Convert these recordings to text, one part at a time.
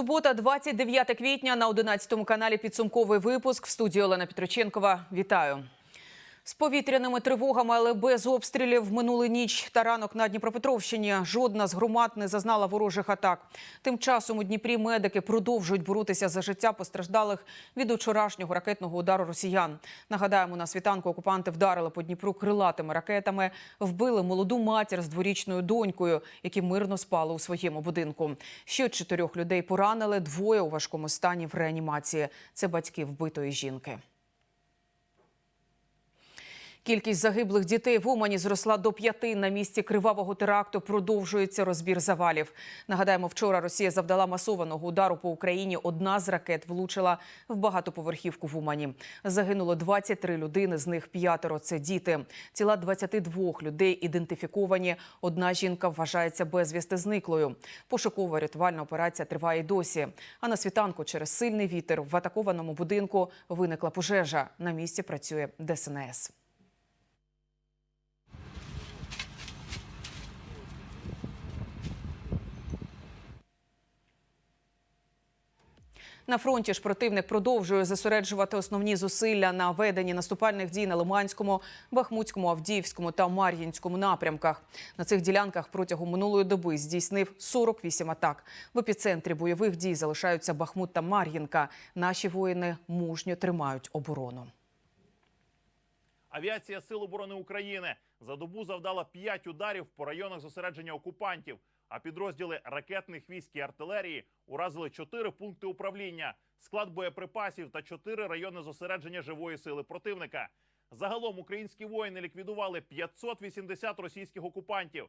Субота, 29 квітня на 11 каналі підсумковий випуск. В студії Олена Петроченкова. Вітаю. З повітряними тривогами, але без обстрілів минули ніч та ранок на Дніпропетровщині. Жодна з громад не зазнала ворожих атак. Тим часом у Дніпрі медики продовжують боротися за життя постраждалих від учорашнього ракетного удару росіян. Нагадаємо, на світанку окупанти вдарили по Дніпру крилатими ракетами, вбили молоду матір з дворічною донькою, які мирно спали у своєму будинку. Ще чотирьох людей поранили, двоє у важкому стані в реанімації. Це батьки вбитої жінки. Кількість загиблих дітей в Умані зросла до п'яти. На місці кривавого теракту продовжується розбір завалів. Нагадаємо, вчора Росія завдала масованого удару по Україні. Одна з ракет влучила в багатоповерхівку в Умані. Загинуло 23 людини, з них п'ятеро – це діти. Тіла 22 людей ідентифіковані. Одна жінка вважається безвісти зниклою. Пошукова рятувальна операція триває досі. А на світанку через сильний вітер в атакованому будинку виникла пожежа. На місці працює ДСНС. На фронті ж противник продовжує зосереджувати основні зусилля на веденні наступальних дій на Лиманському, Бахмутському, Авдіївському та Мар'їнському напрямках. На цих ділянках протягом минулої доби здійснив 48 атак. В епіцентрі бойових дій залишаються Бахмут та Мар'їнка. Наші воїни мужньо тримають оборону. Авіація Сил оборони України за добу завдала 5 ударів по районах зосередження окупантів. А підрозділи ракетних військ і артилерії уразили чотири пункти управління, склад боєприпасів та чотири райони зосередження живої сили противника. Загалом українські воїни ліквідували 580 російських окупантів.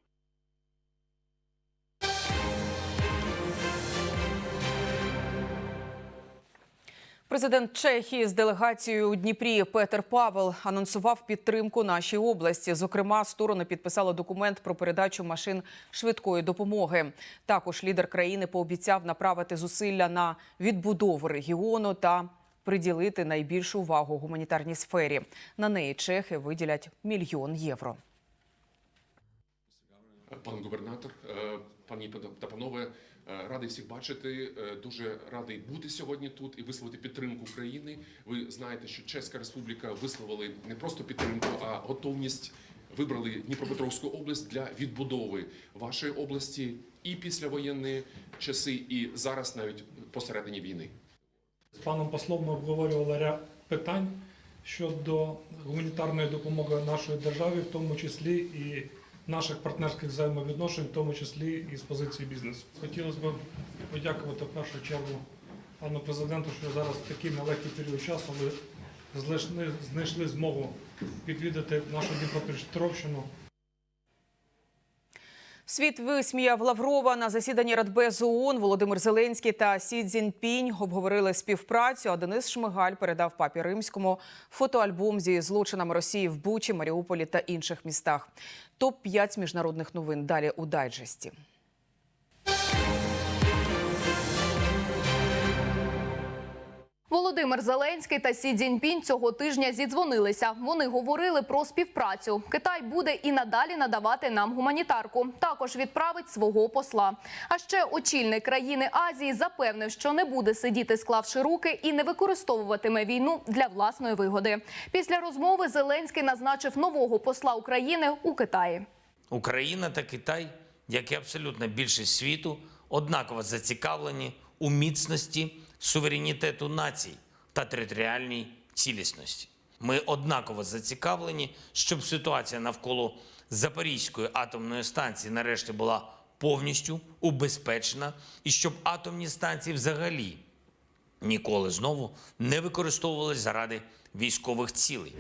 Президент Чехії з делегацією у Дніпрі Петер Павел анонсував підтримку нашій області. Зокрема, сторони підписали документ про передачу машин швидкої допомоги. Також лідер країни пообіцяв направити зусилля на відбудову регіону та приділити найбільшу увагу гуманітарній сфері. На неї чехи виділять мільйон євро. Пан губернатор, е, пані та панове, радий всіх бачити. е, Дуже радий бути сьогодні тут і висловити підтримку України. Ви знаєте, що Чеська Республіка висловили не просто підтримку, а готовність. Вибрали Дніпропетровську область для відбудови вашої області і післявоєнні часи, і зараз навіть посередині війни. З паном послом ми обговорювали ряд питань щодо гуманітарної допомоги нашої державі, в тому числі і наших партнерських взаємовідношень, в тому числі і з позиції бізнесу. Хотілося б подякувати в першу чергу пану президенту, що зараз в такий нелегкий період часу ви знайшли змогу відвідати нашу Дніпропетровщину. Світ висміяв Лаврова на засіданні Радбезу ООН. Володимир Зеленський та Сі Цзіньпінь обговорили співпрацю. А Денис Шмигаль передав папі римському фотоальбом зі злочинами Росії в Бучі, Маріуполі та інших містах. Топ 5 міжнародних новин далі у дайджесті. Володимир Зеленський та Сі Цзіньпінь цього тижня зідзвонилися. Вони говорили про співпрацю. Китай буде і надалі надавати нам гуманітарку. Також відправить свого посла. А ще очільник країни Азії запевнив, що не буде сидіти, склавши руки, і не використовуватиме війну для власної вигоди. Після розмови Зеленський назначив нового посла України у Китаї. Україна та Китай, як і абсолютна більшість світу, однаково зацікавлені у міцності суверенітету націй та територіальній цілісності. Ми однаково зацікавлені, щоб ситуація навколо Запорізької атомної станції нарешті була повністю убезпечена і щоб атомні станції взагалі ніколи знову не використовувалися заради військових цілей.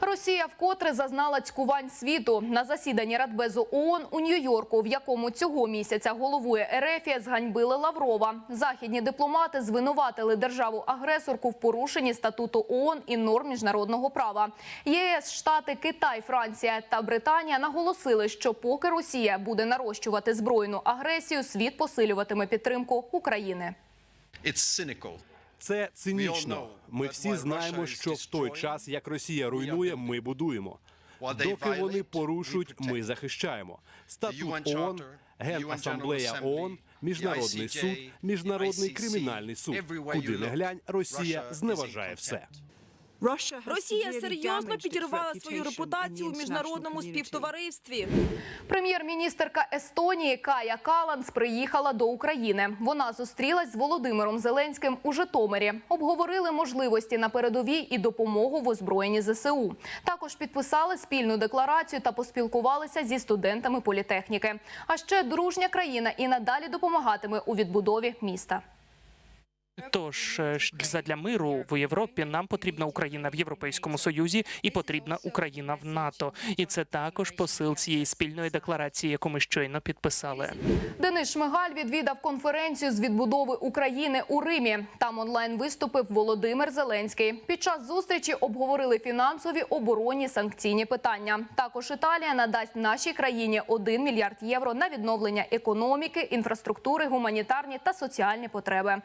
Росія вкотре зазнала цькувань світу на засіданні Радбезу ООН у Нью-Йорку, в якому цього місяця головує Ерефія, зганьбили Лаврова. Західні дипломати звинуватили державу-агресорку в порушенні статуту ООН і норм міжнародного права. ЄС, Штати, Китай, Франція та Британія наголосили, що поки Росія буде нарощувати збройну агресію, світ посилюватиме підтримку України. It's cynical. Це цинічно. Ми всі знаємо, що в той час, як Росія руйнує, ми будуємо. Доки вони порушують, ми захищаємо. Статут ООН, Генасамблея ООН, Міжнародний суд, міжнародний кримінальний суд. Куди не глянь, Росія зневажає все. Росія серйозно підірвала свою репутацію у міжнародному співтоваристві. Прем'єр-міністерка Естонії Кая Каланс приїхала до України. Вона зустрілась з Володимиром Зеленським у Житомирі. Обговорили можливості на передовій і допомогу в озброєнні ЗСУ. Також підписали спільну декларацію та поспілкувалися зі студентами політехніки. А ще дружня країна і надалі допомагатиме у відбудові міста. Тож е, задля миру в Європі нам потрібна Україна в Європейському Союзі і потрібна Україна в НАТО. І це також посил цієї спільної декларації, яку ми щойно підписали. Денис Шмигаль відвідав конференцію з відбудови України у Римі. Там онлайн виступив Володимир Зеленський. Під час зустрічі обговорили фінансові, оборонні, санкційні питання. Також Італія надасть нашій країні 1 мільярд євро на відновлення економіки, інфраструктури, гуманітарні та соціальні потреби.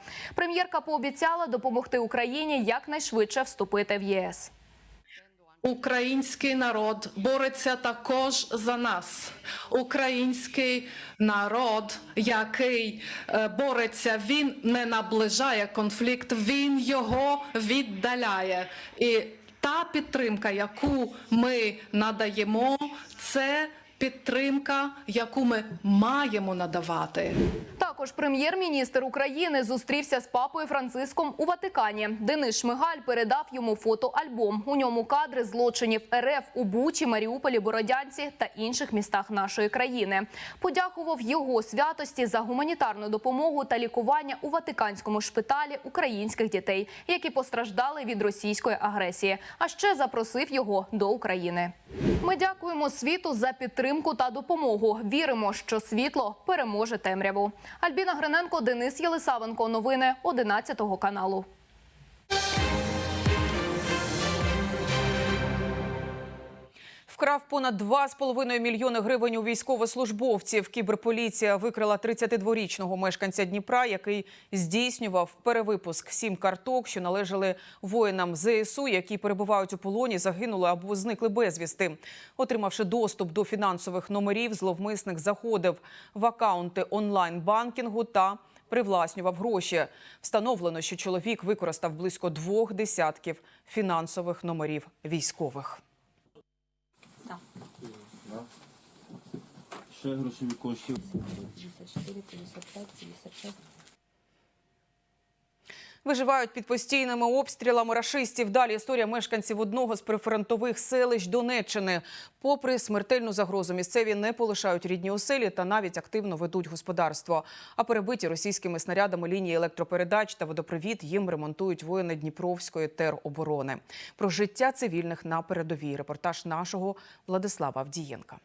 Прем'єрка пообіцяла допомогти Україні якнайшвидше вступити в ЄС. Український народ бореться також за нас. Український народ, який е, бореться, він не наближає конфлікт, він його віддаляє. І та підтримка, яку ми надаємо, це підтримка, яку ми маємо надавати. Також прем'єр-міністр України зустрівся з папою Франциском у Ватикані. Денис Шмигаль передав йому фотоальбом. У ньому кадри злочинів РФ у Бучі, Маріуполі, Бородянці та інших містах нашої країни. Подякував його святості за гуманітарну допомогу та лікування у Ватиканському шпиталі українських дітей, які постраждали від російської агресії. А ще запросив його до України. Ми дякуємо світу за підтримку та допомогу. Віримо, що світло переможе темряву. Альбіна Гриненко, Денис Єлисавенко. Новини 11 каналу. Вкрав понад 2,5 мільйони гривень у військовослужбовців. Кіберполіція викрила 32-річного мешканця Дніпра, який здійснював перевипуск сім карток, що належали воїнам ЗСУ, які перебувають у полоні, загинули або зникли безвісти. Отримавши доступ до фінансових номерів, зловмисник заходив в акаунти онлайн-банкінгу та привласнював гроші. Встановлено, що чоловік використав близько двох десятків фінансових номерів військових. Ще грошові коштів. Виживають під постійними обстрілами рашистів. Далі історія мешканців одного з прифронтових селищ Донеччини. Попри смертельну загрозу, місцеві не полишають рідні оселі та навіть активно ведуть господарство. А перебиті російськими снарядами лінії електропередач та водопровід їм ремонтують воїни Дніпровської тероборони. Про життя цивільних на передовій. Репортаж нашого Владислава Авдієнка.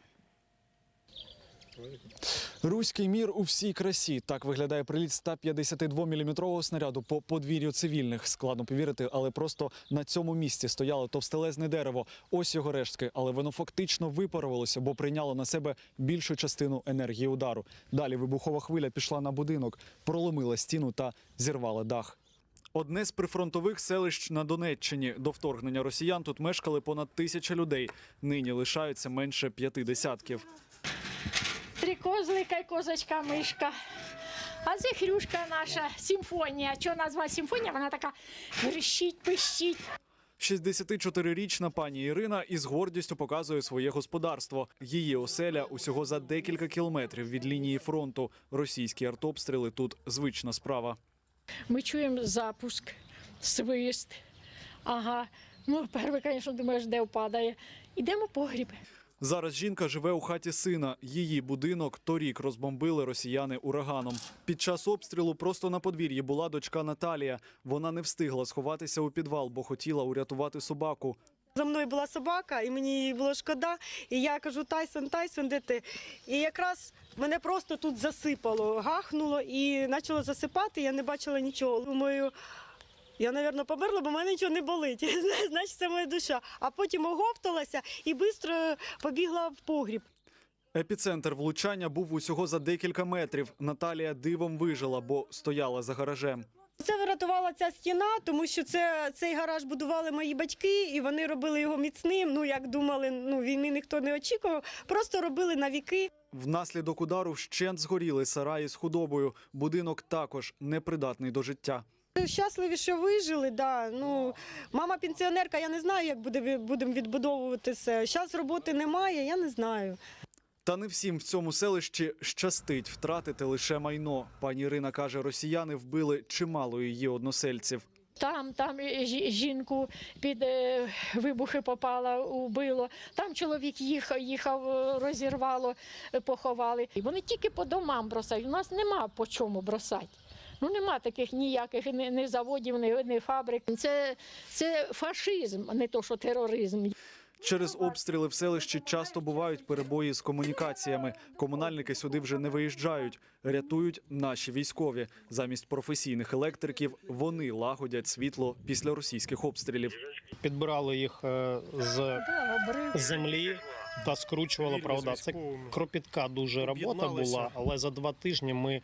Руський мір у всій красі. Так виглядає приліт 152-мм снаряду по подвір'ю цивільних. Складно повірити, але просто на цьому місці стояло товстелезне дерево. Ось його рештки, але воно фактично випарувалося, бо прийняло на себе більшу частину енергії удару. Далі вибухова хвиля пішла на будинок, проломила стіну та зірвала дах. Одне з прифронтових селищ на Донеччині. До вторгнення росіян тут мешкали понад тисяча людей. Нині лишаються менше п'яти десятків. Козлика і козочка мишка. А це хрюшка наша симфонія. Чого назва симфонія? Вона така верещить, пищить. 64-річна пані Ірина із гордістю показує своє господарство. Її оселя усього за декілька кілометрів від лінії фронту. Російські артобстріли тут звична справа. Ми чуємо запуск, свист. Ага. Ну, перший, звісно, думаєш, де впадає. Ідемо в погріб. Зараз жінка живе у хаті сина. Її будинок торік розбомбили росіяни ураганом. Під час обстрілу просто на подвір'ї була дочка Наталія. Вона не встигла сховатися у підвал, бо хотіла урятувати собаку. За мною була собака, і мені її було шкода. І я кажу: Тайсон, Тайсон, де ти? І якраз мене просто тут засипало, гахнуло і почало засипати. Я не бачила нічого. Думаю, я, мабуть, померла, бо в мене нічого не болить. Значить, це моя душа. А потім оговталася і швидко побігла в погріб. Епіцентр влучання був усього за декілька метрів. Наталія дивом вижила, бо стояла за гаражем. Це врятувала ця стіна, тому що це, цей гараж будували мої батьки, і вони робили його міцним. Ну, як думали, ну, війни ніхто не очікував, просто робили на віки. Внаслідок удару вщент згоріли сараї з худобою. Будинок також непридатний до життя. Щасливі, що вижили. Да. Ну, мама пенсіонерка, я не знаю, як буде, будемо відбудовувати це. Зараз роботи немає, я не знаю. Та не всім в цьому селищі щастить втратити лише майно. Пані Ірина каже, росіяни вбили чимало її односельців. Там, там жінку під е, вибухи попала, убило. Там чоловік їхав, їхав, е, розірвало, е, поховали. І вони тільки по домам бросають. У нас нема по чому бросати. Ну нема таких ніяких ні, ні заводів, ні, ні фабрик. Це, це фашизм, а не то, що тероризм. Через обстріли в селищі часто бувають перебої з комунікаціями. Комунальники сюди вже не виїжджають, рятують наші військові. Замість професійних електриків вони лагодять світло після російських обстрілів. Підбирали їх е, з землі та скручували. Правда, це кропітка дуже робота була, але за два тижні ми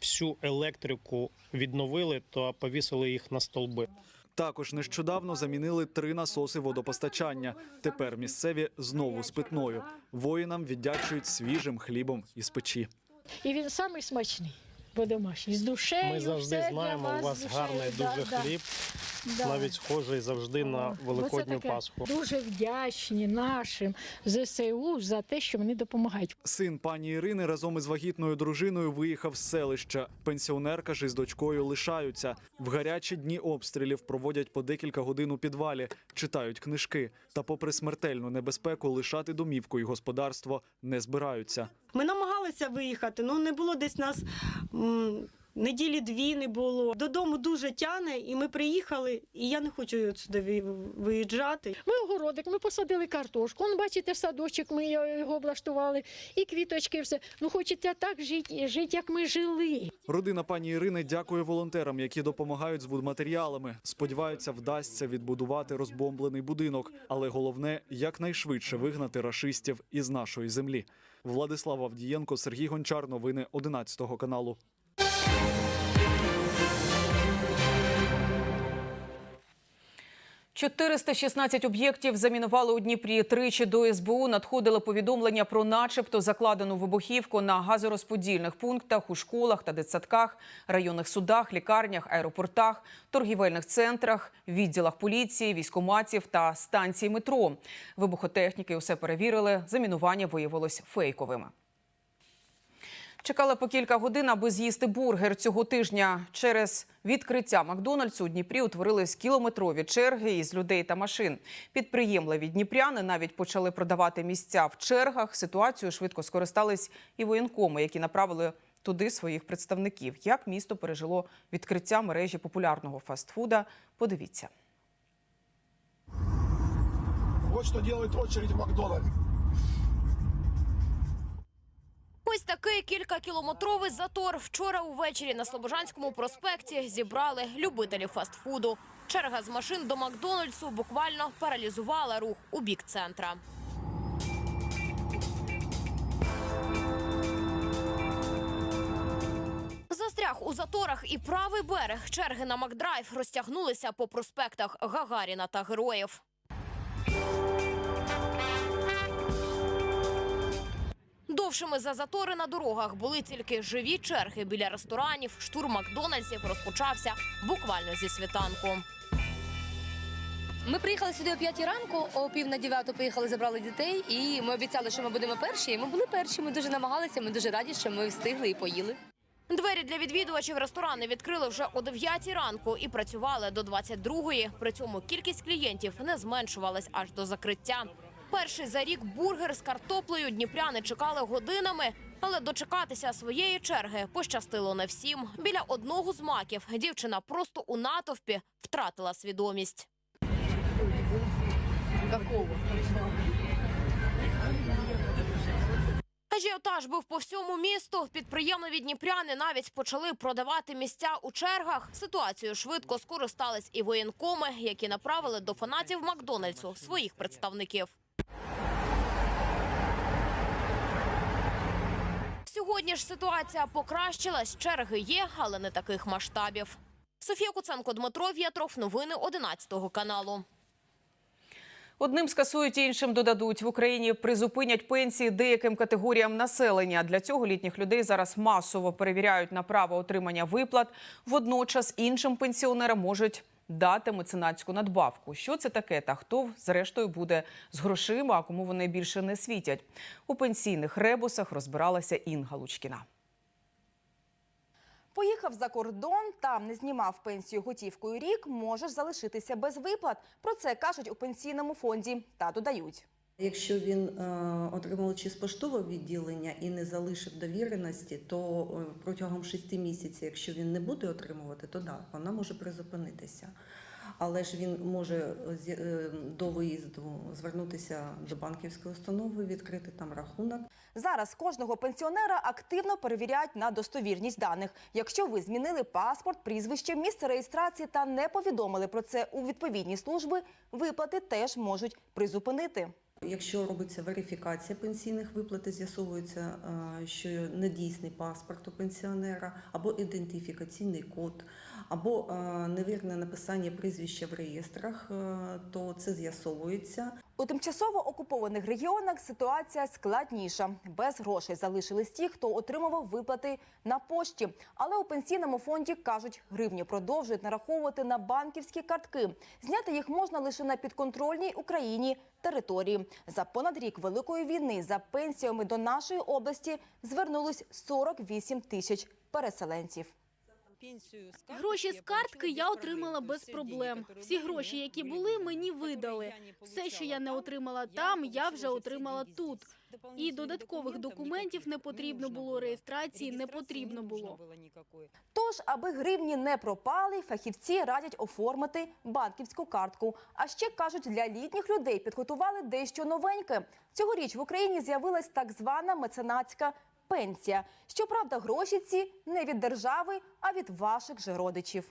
всю електрику відновили та повісили їх на столби. Також нещодавно замінили три насоси водопостачання. Тепер місцеві знову з питною. Воїнам віддячують свіжим хлібом із печі. І він самий смачний, бо домашній, з душею. Ми завжди все для знаємо, у вас душею. гарний Да, дуже да. хліб, Да. навіть схожий завжди на Великодню таке. Пасху. Дуже вдячні нашим ЗСУ за те, що вони допомагають. Син пані Ірини разом із вагітною дружиною виїхав з селища. Пенсіонерка ж із дочкою лишаються. В гарячі дні обстрілів проводять по декілька годин у підвалі, читають книжки. Та, попри смертельну небезпеку, лишати домівку і господарство не збираються. Ми намагалися виїхати, ну не було десь нас неділі дві не було. Додому дуже тяне, і ми приїхали, і я не хочу сюди ви- виїжджати. Ми огородик, ми посадили картошку. Он, бачите, садочок, ми його облаштували, і квіточки, все. Ну хочеться так жити, жити, як ми жили. Родина пані Ірини дякує волонтерам, які допомагають з будматеріалами. Сподіваються, вдасться відбудувати розбомблений будинок, але головне якнайшвидше вигнати рашистів із нашої землі. Владислав Авдієнко, Сергій Гончар. Новини 11 каналу. – 416 об'єктів замінували у Дніпрі. Тричі до СБУ надходили повідомлення про начебто закладену вибухівку на газорозподільних пунктах у школах та дитсадках, районних судах, лікарнях, аеропортах, торгівельних центрах, відділах поліції, військоматів та станцій метро. Вибухотехніки усе перевірили. Замінування виявилось фейковими. Чекали по кілька годин, аби з'їсти бургер цього тижня. Через відкриття Макдональдсу у Дніпрі утворились кілометрові черги із людей та машин. Підприємливі дніпряни навіть почали продавати місця в чергах. Ситуацією швидко скористались і воєнкоми, які направили туди своїх представників. Як місто пережило відкриття мережі популярного фастфуда? Подивіться. Вот что делает очередь Макдональдс. Такий кількакілометровий затор вчора увечері на Слобожанському проспекті зібрали любителі фастфуду. Черга з машин до Макдональдсу буквально паралізувала рух у бік центра. Застряг у заторах і правий берег. Черги на Макдрайв розтягнулися по проспектах Гагаріна та Героїв. Довшими за затори на дорогах були тільки живі черги біля ресторанів. Штурм Макдональдсів розпочався буквально зі світанку. Ми приїхали сюди о 5 ранку, о пів на 9 поїхали, забрали дітей, і ми обіцяли, що ми будемо перші. І ми були перші. Ми дуже намагалися. Ми дуже раді, що ми встигли і поїли. Двері для відвідувачів ресторани відкрили вже о 9 ранку і працювали до 22-ї. При цьому кількість клієнтів не зменшувалась аж до закриття. Перший за рік бургер з картоплею дніпряни чекали годинами, але дочекатися своєї черги пощастило не всім. Біля одного з маків дівчина просто у натовпі втратила свідомість. Ажіотаж був по всьому місту. Підприємливі дніпряни навіть почали продавати місця у чергах. Ситуацією швидко скористались і воєнкоми, які направили до фанатів Макдональдсу своїх представників. Сьогодні ж ситуація покращилась. Черги є, але не таких масштабів. Софія Куценко, Дмитро В'ятров. Новини 11 каналу. Одним скасують, іншим додадуть. В Україні призупинять пенсії деяким категоріям населення. Для цього літніх людей зараз масово перевіряють на право отримання виплат. Водночас іншим пенсіонерам можуть дати меценатську надбавку. Що це таке та хто зрештою буде з грошима, а кому вони більше не світять? У пенсійних ребусах розбиралася Інга Лучкіна. Поїхав за кордон, там не знімав пенсію готівкою рік, можеш залишитися без виплат. Про це кажуть у пенсійному фонді та додають. Якщо він е, отримав чи з поштового відділення і не залишив довіреності, то е, протягом шести місяців, якщо він не буде отримувати, то да, вона може призупинитися. Але ж він може е, до виїзду звернутися до банківської установи, відкрити там рахунок. Зараз кожного пенсіонера активно перевіряють на достовірність даних. Якщо ви змінили паспорт, прізвище, місце реєстрації та не повідомили про це у відповідні служби, виплати теж можуть призупинити. Якщо робиться верифікація пенсійних виплат, з'ясовується, е, що недійсний паспорт у пенсіонера, або ідентифікаційний код, або е, невірне написання прізвища в реєстрах, е, то це з'ясовується. У тимчасово окупованих регіонах ситуація складніша. Без грошей залишились ті, хто отримував виплати на пошті. Але у пенсійному фонді кажуть, гривні продовжують нараховувати на банківські картки. Зняти їх можна лише на підконтрольній Україні території. За понад рік великої війни за пенсіями до нашої області звернулись 48 тисяч переселенців. Гроші з картки я отримала без проблем. Всі гроші, які були, мені видали. Все, що я не отримала там, я вже отримала тут. І додаткових документів не потрібно було, реєстрації не потрібно було. Тож, аби гривні не пропали, фахівці радять оформити банківську картку. А ще кажуть, для літніх людей підготували дещо новеньке. Цьогоріч в Україні з'явилась так звана меценатська пенсія. Щоправда, гроші ці не від держави, а від ваших же родичів.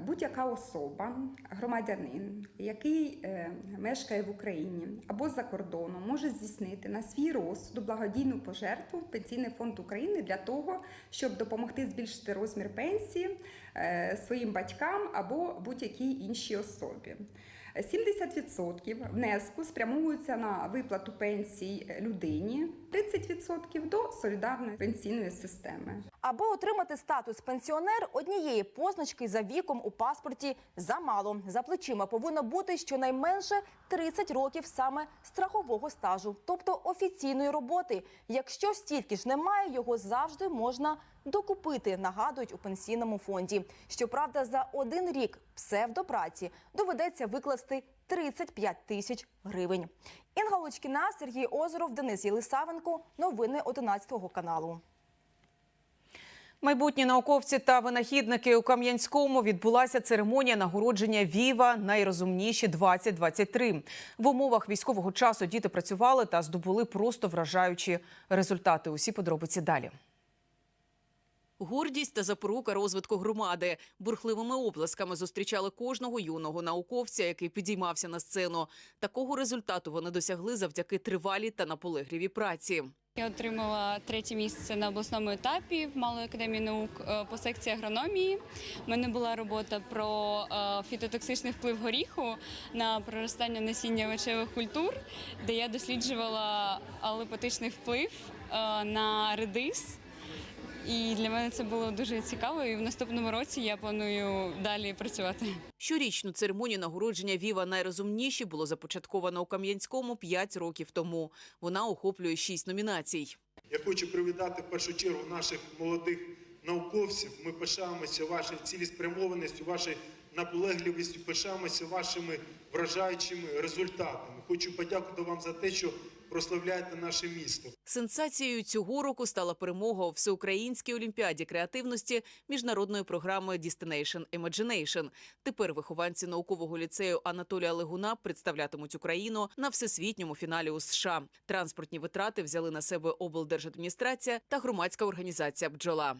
Будь-яка особа, громадянин, який е, мешкає в Україні або за кордоном, може здійснити на свій розсуд благодійну пожертву в Пенсійний фонд України для того, щоб допомогти збільшити розмір пенсії е, своїм батькам або будь-якій іншій особі. 70% внеску спрямовуються на виплату пенсій людині, 30% до солідарної пенсійної системи. Аби отримати статус пенсіонер, однієї позначки за віком у паспорті замало. За плечима повинно бути щонайменше 30 років саме страхового стажу, тобто офіційної роботи. Якщо стільки ж немає, його завжди можна докупити, нагадують у пенсійному фонді. Щоправда, за один рік псевдопраці доведеться викласти 35 тисяч гривень. Інга Лучкіна, Сергій Озеров, Денис Єлисавенко. Новини 11 каналу. Майбутні науковці та винахідники у Кам'янському відбулася церемонія нагородження Віва найрозумніші 2023 В умовах військового часу діти працювали та здобули просто вражаючі результати. Усі подробиці далі. Гордість та запорука розвитку громади бурхливими оплесками зустрічали кожного юного науковця, який підіймався на сцену. Такого результату вони досягли завдяки тривалій та наполегливій праці. Я отримала третє місце на обласному етапі в Малої академії наук е, по секції агрономії. У мене була робота про е, фітотоксичний вплив горіху на проростання насіння овочевих культур, де я досліджувала алопатичний вплив е, на редис. І для мене це було дуже цікаво. І в наступному році я планую далі працювати. Щорічну церемонію нагородження Віва найрозумніші було започатковано у Кам'янському 5 років тому. Вона охоплює 6 номінацій. Я хочу привітати в першу чергу наших молодих науковців. Ми пишаємося вашою цілеспрямованістю, вашою наполегливістю, пишаємося вашими вражаючими результатами. Хочу подякувати вам за те, що прославляєте наше місто. Сенсацією цього року стала перемога у всеукраїнській олімпіаді креативності міжнародної програми Destination Imagination. Тепер вихованці наукового ліцею Анатолія Легуна представлятимуть Україну на всесвітньому фіналі у США. Транспортні витрати взяли на себе облдержадміністрація та громадська організація Бджола.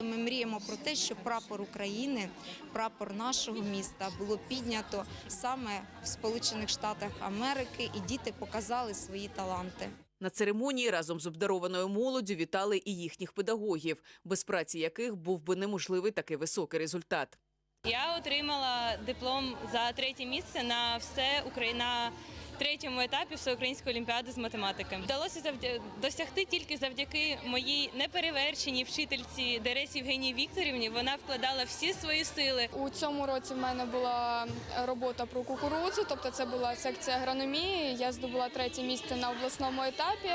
Ми мріємо про те, щоб прапор України, прапор нашого міста було піднято саме в Сполучених Штатах Америки, і діти показали свої таланти. На церемонії разом з обдарованою молоддю вітали і їхніх педагогів, без праці яких був би неможливий такий високий результат. Я отримала диплом за третє місце на все Україна. Третьому етапі всеукраїнської олімпіади з математики вдалося завдя... досягти тільки завдяки моїй неперевершеній вчительці Дересі Євгенії Вікторівні. Вона вкладала всі свої сили. У цьому році в мене була робота про кукурудзу, тобто це була секція агрономії. Я здобула третє місце на обласному етапі,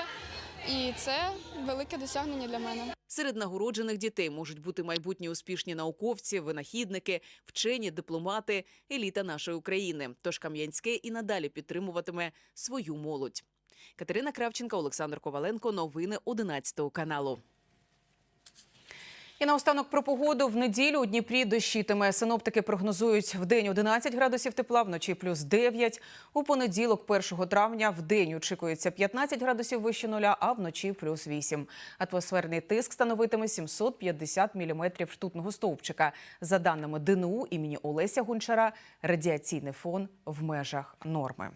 і це велике досягнення для мене. Серед нагороджених дітей можуть бути майбутні успішні науковці, винахідники, вчені, дипломати, еліта нашої України. Тож Кам'янське і надалі підтримуватиме свою молодь. Катерина Кравченка, Олександр Коваленко. Новини 11 каналу. І наостанок про погоду в неділю у Дніпрі дощитиме. Синоптики прогнозують в день 11 градусів тепла, вночі плюс 9. У понеділок, 1 травня, в день очікується 15 градусів вище нуля, а вночі плюс 8. Атмосферний тиск становитиме 750 міліметрів штутного стовпчика. За даними ДНУ імені Олеся Гончара, радіаційний фон в межах норми.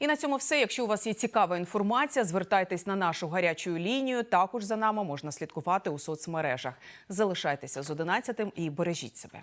І на цьому все. Якщо у вас є цікава інформація, звертайтесь на нашу гарячу лінію. Також за нами можна слідкувати у соцмережах. Залишайтеся з 11 і бережіть себе.